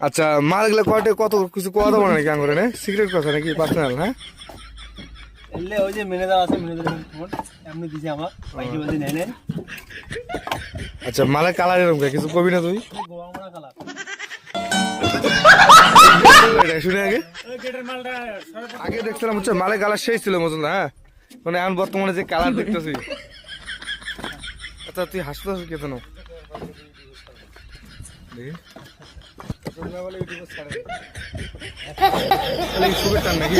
আচ্ছা মালগুলো কয়টা কত কিছু কোয়া দেবো নাকি আঙ্গুরে নে? সিক্রেট কথা নাকি পার্সোনাল হ্যাঁ? এলে ওই যে মেনে দেওয়া আছে মেনে দেওয়া ফোন এমনি দিছে আমার। পাইছি বলতে নেই নেন আচ্ছা মালের কালার এরকম কিছু কবি না তুই? গোয়া মারা কালার শুনে আগে। আগে দেখছিলাম হচ্ছে মালের কালার সেই ছিল মতন হ্যাঁ? মানে এখন বর্তমানে যে কালার দেখতেছি। আচ্ছা তুই হাসতে কেতন দেখি। তাহলে এই সুখের টান নাকি?